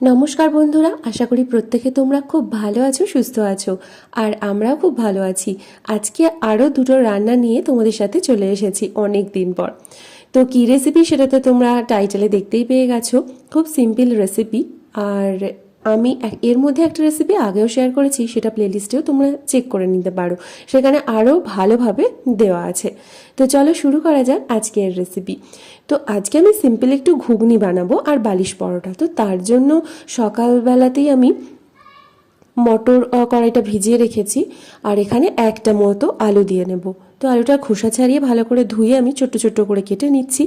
নমস্কার বন্ধুরা, আশা করি প্রত্যেকে তোমরা খুব ভালো আছো, সুস্থ আছো, আর আমরাও খুব ভালো আছি। আজকে আরও দুটো রান্না নিয়ে তোমাদের সাথে চলে এসেছি অনেক দিন পর। তো কী রেসিপি সেটা তো তোমরা টাইটেলে দেখতেই পেয়ে গেছো, খুব সিম্পল রেসিপি আর আমি এর মধ্যে একটা রেসিপি আগেও শেয়ার করেছি, সেটা প্লেলিস্টেও তোমরা চেক করে নিতে পারো। সেখানে আরও ভালোভাবে দেওয়া আছে। তো চলো শুরু করা যাক আজকের রেসিপি তো আজকে আমি সিম্পল একটু ঘুগনি বানাবো আর বালিশ পরোটা। তো তার জন্য সকালবেলাতেই আমি মটর কড়াইটা ভিজিয়ে রেখেছি আর এখানে একটা মতো আলু দিয়ে নেব। তো আলুটা খোসা ছাড়িয়ে ভালো করে ধুয়ে আমি ছোট্ট ছোট্ট করে কেটে নিচ্ছি।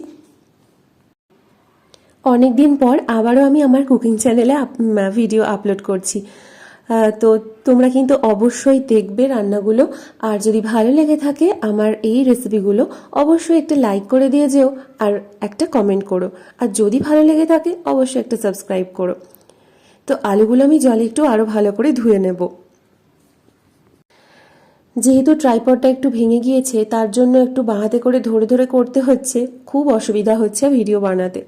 অনেক দিন পর আবারও আমি আমার কুকিং চ্যানেলে ভিডিও আপলোড করছি। তো তোমরা কিন্তু অবশ্যই দেখবে রান্নাগুলো। আর যদি ভালো লেগে থাকে আমার এই রেসিপিগুলো অবশ্যই একটা লাইক করে দিয়ে যেও আর একটা কমেন্ট করো। আর যদি ভালো লেগে থাকে, অবশ্যই একটা সাবস্ক্রাইব করো। তো আলুগুলো আমি জলে একটু আরও ভালো করে ধুয়ে নেব। যেহেতু ট্রাইপডটা একটু ভেঙে গিয়েছে, তার জন্য একটু বাঁহাতে করে ধরে ধরে করতে হচ্ছে। খুব অসুবিধা হচ্ছে ভিডিও বানাতে।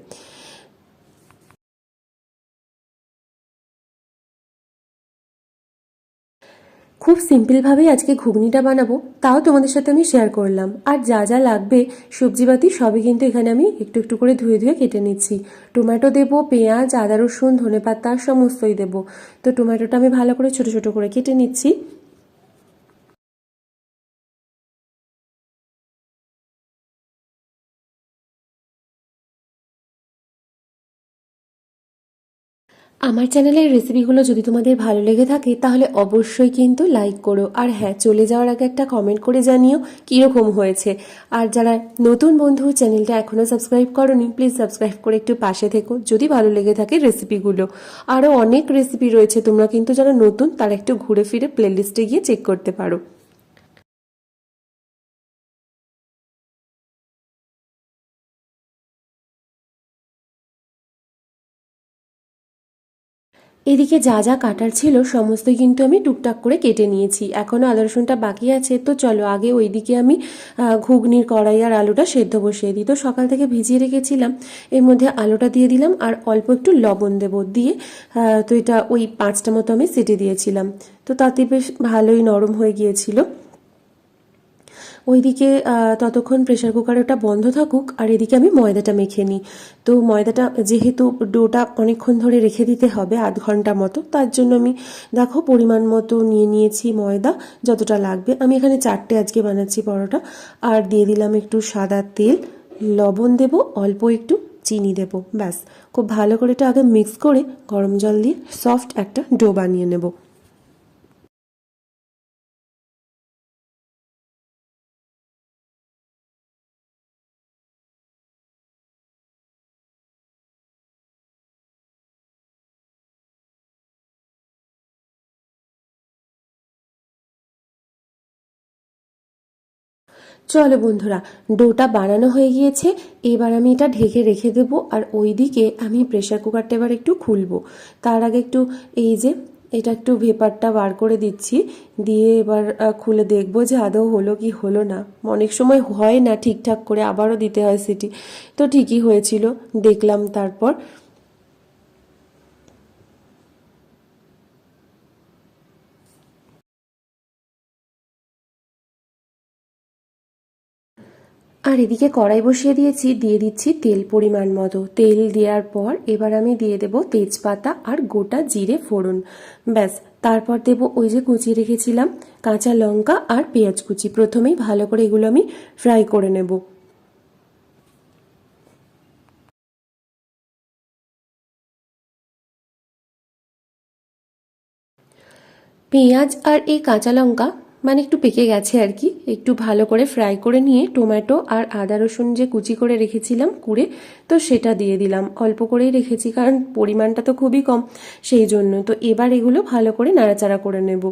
খুব সিম্পলভাবেই আজকে ঘুগনিটা বানাবো, তাও তোমাদের সাথে আমি শেয়ার করলাম। আর যা যা লাগবে, সবজিপাতি সবই কিন্তু এখানে আমি একটু একটু করে ধুয়ে ধুয়ে কেটে নিচ্ছি। টমেটো দেব, পেঁয়াজ, আদা রসুন ধনে পাতা সমস্তই দেবো। তো টমেটোটা আমি ভালো করে ছোট ছোট করে কেটে নিচ্ছি। আমার চ্যানেলের রেসিপিগুলো যদি তোমাদের ভালো লেগে থাকে, তাহলে অবশ্যই কিন্তু লাইক করো। আর হ্যাঁ চলে যাওয়ার আগে একটা কমেন্ট করে জানিও কীরকম হয়েছে। আর যারা নতুন বন্ধু, চ্যানেলটা এখনও সাবস্ক্রাইব করনি প্লিজ সাবস্ক্রাইব করে একটু পাশে থেকো, যদি ভালো লেগে থাকে রেসিপিগুলো আরও অনেক রেসিপি রয়েছে, তোমরা কিন্তু যারা নতুন, তারা একটু ঘুরে ফিরে প্লেলিস্টে গিয়ে চেক করতে পারো। এদিকে যা যা কাটার ছিল, সমস্ত কিন্তু আমি টুকটাক করে কেটে নিয়েছি। এখনও আদা, রসুনটা বাকি আছে, তো চলো আগে ওইদিকে আমি ঘুগনির কড়াই আর আলুটা সেদ্ধ বসিয়ে দিই। তো সকাল থেকে ভিজিয়ে রেখেছিলাম, এর মধ্যে আলুটা দিয়ে দিলাম আর অল্প একটু লবণ দেবো দিয়ে তো এটা ওই পাঁচটা মতো আমি সেটে দিয়েছিলাম। তো তাতে বেশ ভালোই নরম হয়ে গিয়েছিল। ওইদিকে ততক্ষণ প্রেশার কুকার ওটা বন্ধ থাকুক, আর এদিকে আমি ময়দাটা মেখে নিই। তো ময়দাটা যেহেতু ডোটা অনেকক্ষণ ধরে রেখে দিতে হবে, আধ ঘণ্টা মতো, তার জন্য আমি দেখো পরিমাণ মতো নিয়ে নিয়েছি ময়দা, যতটা লাগবে। আমি এখানে চারটে আজকে বানাচ্ছি পরোটা, আর দিয়ে দিলাম একটু সাদা তেল, লবণ দেব, অল্প একটু চিনি দেব, ব্যাস। খুব ভালো করে এটা আগে মিক্স করে গরম জল দিয়ে সফট একটা ডো বানিয়ে নেব। চলো বন্ধুরা, ডোটা বানানো হয়ে গিয়েছে, এবার আমি এটা ঢেকে রেখে দেব, আর ওইদিকে আমি প্রেশার কুকারটা এবার একটু খুলবো। তার আগে একটু এই যে, এটা একটু ভেপারটা বার করে দিচ্ছি, দিয়ে এবার খুলে দেখব যে আদৌ হলো কি হলো না। অনেক সময় হয় না ঠিকঠাক করে, আবারও দিতে হয় সিটি। তো ঠিকই হয়েছিল, দেখলাম তারপর। আর এদিকে কড়াই বসিয়ে দিয়েছি, দিয়ে দিচ্ছি তেল পরিমাণ মতো। তেল দেওয়ার পর এবার আমি দিয়ে দেব তেজপাতা আর গোটা জিরে ফোড়ন। ব্যাস, তারপর দেব ওই যে কুচিয়ে রেখেছিলাম, কাঁচা লঙ্কা আর পেঁয়াজ কুচি। প্রথমেই ভালো করে এগুলো আমি ফ্রাই করে নেব। পেঁয়াজ আর এই কাঁচা লঙ্কা মানে একটু পেকে গেছে আর কি। একটু ভালো করে ফ্রাই করে নিয়ে টোম্যাটো আর আদা রসুন যে কুচি করে রেখেছিলাম কুড়ে, তো সেটা দিয়ে দিলাম। অল্প করেই রেখেছি, কারণ পরিমাণটা তো খুবই কম, সেই জন্য। তো এবার এগুলো ভালো করে নাড়াচাড়া করে নেব।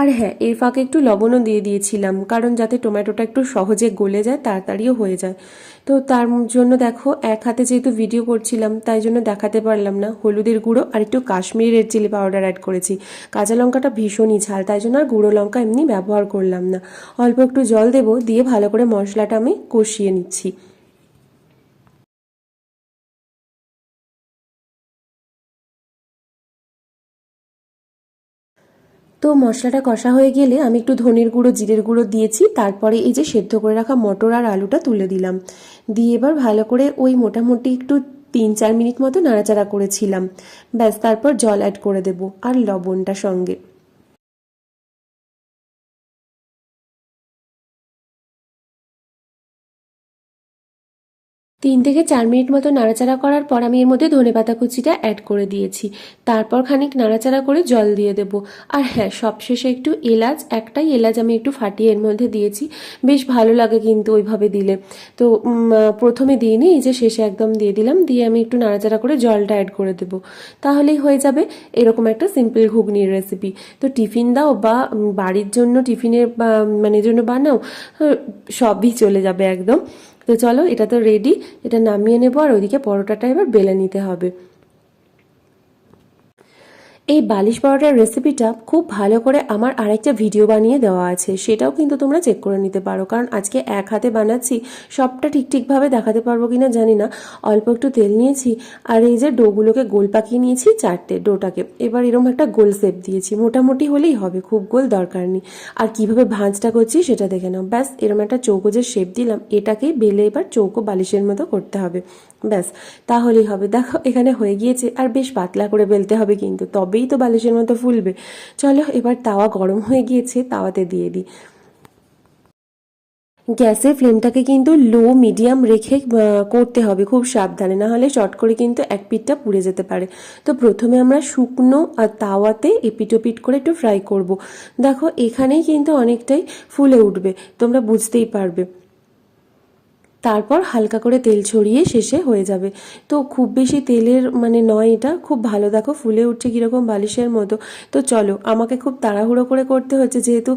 আর হ্যাঁ এর ফাঁকে একটু লবণও দিয়ে দিয়েছিলাম, কারণ যাতে টমেটোটা একটু সহজে গলে যায়, তাড়াতাড়িও হয়ে যায়। তো তার জন্য দেখো, এক হাতে যেহেতু ভিডিও করছিলাম, তাই জন্য দেখাতে পারলাম না। হলুদের গুঁড়ো আর একটু Kashmiri red chilli powder add করেছি। কাঁচা লঙ্কাটা ভীষণই ঝাল, তাই জন্য আর গুঁড়ো লঙ্কা এমনি ব্যবহার করলাম না। অল্প একটু জল দেবো, দিয়ে ভালো করে মশলাটা আমি কষিয়ে নিচ্ছি। তো মশলাটা কষা হয়ে গেলে আমি একটু ধনের গুঁড়ো, জিরের গুঁড়ো দিয়েছি। তারপরে এই যে সেদ্ধ করে রাখা মটর আর আলুটা তুলে দিলাম। দিয়ে এবার ভালো করে ওই মোটামুটি একটু তিন চার মিনিট মতো নাড়াচাড়া করেছিলাম। ব্যাস, তারপর জল অ্যাড করে দেব আর লবণটা সঙ্গে। তিন থেকে চার মিনিট মতো নাড়াচাড়া করার পর আমি এর মধ্যে ধনেপাতা কুচিটা অ্যাড করে দিয়েছি। তারপর খানিক নাড়াচাড়া করে জল দিয়ে দেব। আর হ্যাঁ সবশেষে একটু এলাচ, একটাই এলাচ আমি একটু ফাটিয়ে এর মধ্যে দিয়েছি। বেশ ভালো লাগে কিন্তু ওইভাবে দিলে। তো প্রথমে দিইনি এই যে শেষে একদম দিয়ে দিলাম। দিয়ে আমি একটু নাড়াচাড়া করে জলটা অ্যাড করে দেব। তাহলেই হয়ে যাবে এরকম একটা সিম্পল ঘুগনির রেসিপি তো টিফিন দাও বা বাড়ির জন্য টিফিনের মানে জন্য বানাও সবই চলে যাবে একদম। তো চলো এটা তো রেডি এটা নামিয়ে নেব আর ওইদিকে পরোটাটা এবার বেলে নিতে হবে। এই বালিশ পরোটার রেসিপিটা খুব ভালো করে আমার আরেকটা ভিডিও বানিয়ে দেওয়া আছে। সেটাও কিন্তু তোমরা চেক করে নিতে পারো। কারণ আজকে এক হাতে বানাচ্ছি, সবটা ঠিক ঠিকভাবে দেখাতে পারব কি না জানি না। অল্প একটু তেল নিয়েছি আর এই যে ডোগুলোকে গোল পাকিয়ে নিয়েছি চারটে ডোটাকে। এবার এরকম একটা গোল শেপ দিয়েছি। মোটামুটি হলেই হবে, খুব গোল দরকার নেই। আর কীভাবে ভাঁজটা করছি সেটা দেখে নাও। ব্যাস, এরকম একটা চৌকো যে শেপ দিলাম, এটাকেই বেলে এবার চৌকো বালিশের মতো করতে হবে। ব্যাস, তাহলেই হবে। দেখো, এখানে হয়ে গিয়েছে, আর বেশ পাতলা করে বেলতে হবে কিন্তু, তবেই তো বালিশের মতো ফুলবে। চলো, এবার তাওয়া গরম হয়ে গিয়েছে, তাওয়াতে দিয়ে দিই। গ্যাসের ফ্লেমটাকে কিন্তু লো, মিডিয়াম রেখে করতে হবে খুব সাবধানে না হলে শর্ট করে কিন্তু এক পিঠটা পুড়ে যেতে পারে। তো প্রথমে আমরা শুকনো আর তাওয়াতে এপিটোপিট করে একটু ফ্রাই করব। দেখো, এখানেই কিন্তু অনেকটাই ফুলে উঠবে, তোমরা বুঝতেই পারবে। তারপর হালকা করে তেল ছড়িয়ে শেষে হয়ে যাবে। তো খুব বেশি তেলের মানে নয় এটা, খুব ভালো। দেখো ফুলে উঠছে কীরকম বালিশের মতো। তো চলো, আমাকে খুব তাড়াহুড়ো করে করতে হচ্ছে যেহেতু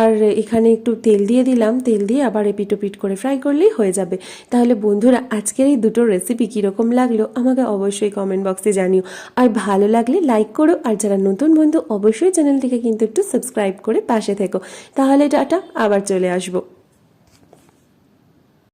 আর এখানে একটু তেল দিয়ে দিলাম। তেল দিয়ে আবার এপিটোপিট করে ফ্রাই করলেই হয়ে যাবে। তাহলে বন্ধুরা, আজকের এই দুটো রেসিপি কীরকম লাগল আমাকে অবশ্যই কমেন্ট বক্সে জানিও। আর ভালো লাগলে লাইক করো। আর যারা নতুন বন্ধু, অবশ্যই চ্যানেলটিকে কিন্তু একটু সাবস্ক্রাইব করে পাশে থেকো। তাহলে টাটা, আবার চলে আসব।